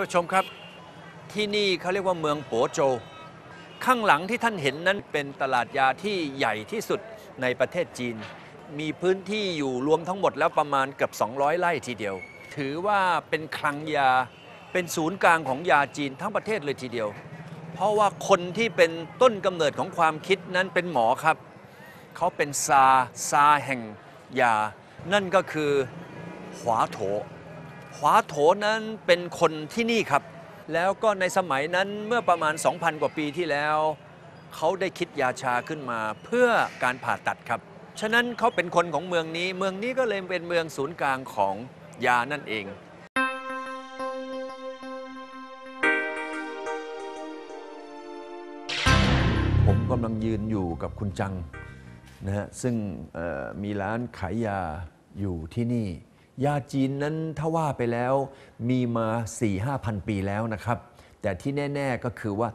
านผู้ชมครับ ที่นี่เขาเรียกว่าเมืองโปโจ ข้างหลังที่ท่านเห็นนั้นเป็นตลาดยาที่ใหญ่ที่สุดในประเทศจีน มีพื้นที่อยู่รวมทั้งหมดแล้วประมาณเกือบ 200 ไร่ทีเดียว ถือว่าเป็นคลังยา เป็นศูนย์กลางของยาจีนทั้งประเทศเลยทีเดียว เพราะว่าคนที่เป็นต้นกำเนิดของความคิดนั้นเป็นหมอครับ เขาเป็นซาซาแห่งยา นั่นก็คือหวาโถ หวาโถนั้นเป็นคนที่นี่ครับ แล้วก็ในสมัยนั้นเมื่อประมาณ 2,000 กว่าปีที่แล้ว เขาได้คิดยาชาขึ้นมาเพื่อการผ่าตัดครับ ฉะนั้นเขาเป็นคนของเมืองนี้ เมืองนี้ก็เลยเป็นเมืองศูนย์กลางของยานั่นเองผมกำลังยืนอยู่กับคุณจังนะฮะซึ่งมีร้านขายยาอยู่ที่นี่ ยาจีนนั้นถ้าว่าไปแล้วมีมา 4-5 พันปีแล้วนะครับ แต่ที่แน่ ๆก็คือว่า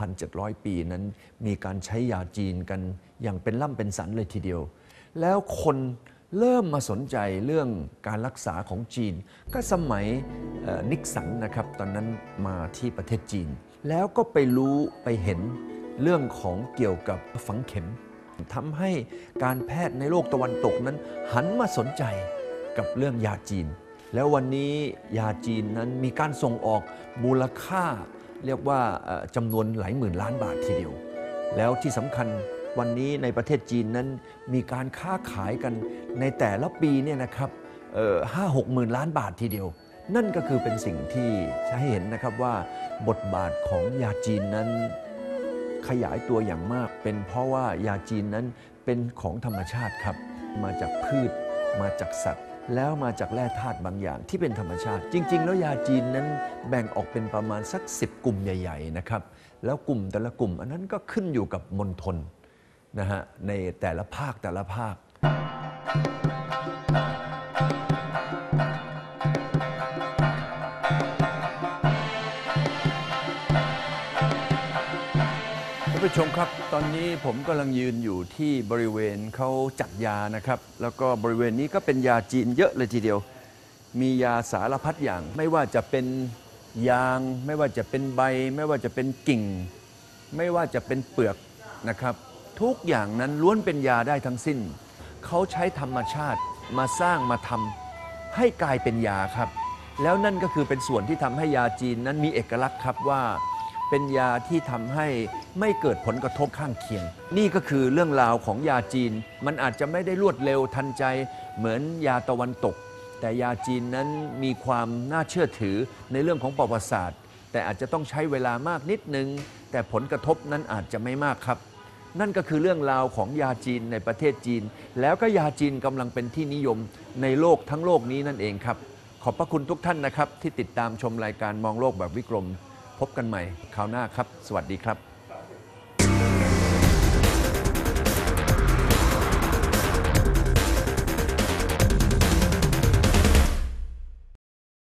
3,700 ปีนั้นมีการใช้ยาจีนกันอย่างเป็นล่ำเป็นสันเลยทีเดียว แล้วคนเริ่มมาสนใจเรื่องการรักษาของจีน ก็สมัยนิกสันนะครับ ตอนนั้นมาที่ประเทศจีน แล้วก็ไปรู้ไปเห็นเรื่องของเกี่ยวกับฝังเข็มทำให้การแพทย์ในโลกตะวันตกนั้นหันมาสนใจ กับเรื่องยาจีน แล้ววันนี้ยาจีนนั้นมีการส่งออกมูลค่า เรียกว่าจำนวนหลายหมื่นล้านบาททีเดียว แล้วที่สำคัญวันนี้ในประเทศจีนนั้นมีการค้าขายกันในแต่ละปีเนี่ยนะครับห้าหกหมื่นล้านบาททีเดียว นั่นก็คือเป็นสิ่งที่จะให้เห็นนะครับว่าบทบาทของยาจีนนั้นขยายตัวอย่างมาก เป็นเพราะว่ายาจีนนั้นเป็นของธรรมชาติครับ มาจากพืช มาจากสัตว์ แล้วมาจากแร่ธาตุบางอย่างที่เป็นธรรมชาติ จริง ๆ แล้วยาจีนนั้นแบ่งออกเป็นประมาณสัก 10 กลุ่มใหญ่ ๆ นะครับ แล้วกลุ่มแต่ละกลุ่ม อันนั้นก็ขึ้นอยู่กับมณฑลนะฮะในแต่ละภาคแต่ละภาคานผู้ชมครับ ตอนนี้ผมกำลังยืนอยู่ที่บริเวณเขาจัดยานะครับ แล้วก็บริเวณนี้ก็เป็นยาจีนเยอะเลยทีเดียว มียาสารพัดอย่าง ไม่ว่าจะเป็นยาง ไม่ว่าจะเป็นใบ ไม่ว่าจะเป็นกิ่ง ไม่ว่าจะเป็นเปลือกนะครับ ทุกอย่างนั้นล้วนเป็นยาได้ทั้งสิ้น เขาใช้ธรรมชาติมาสร้างมาทำให้กลายเป็นยาครับ แล้วนั่นก็คือเป็นส่วนที่ทำให้ยาจีนนั้นมีเอกลักษณ์ครับว่า เป็นยาที่ทำให้ไม่เกิดผลกระทบข้างเคียง นี่ก็คือเรื่องราวของยาจีน มันอาจจะไม่ได้รวดเร็วทันใจ เหมือนยาตะวันตก แต่ยาจีนนั้นมีความน่าเชื่อถือในเรื่องของประวัติศาสตร์ แต่อาจจะต้องใช้เวลามากนิดนึง แต่ผลกระทบนั้นอาจจะไม่มากครับ นั่นก็คือเรื่องราวของยาจีนในประเทศจีน แล้วก็ยาจีนกำลังเป็นที่นิยมในโลกทั้งโลกนี้นั่นเองครับ ขอบพระคุณทุกท่านนะครับที่ติดตามชมรายการมองโลกแบบวิกรม พบกันใหม่คราวหน้าครับ สวัสดีครับ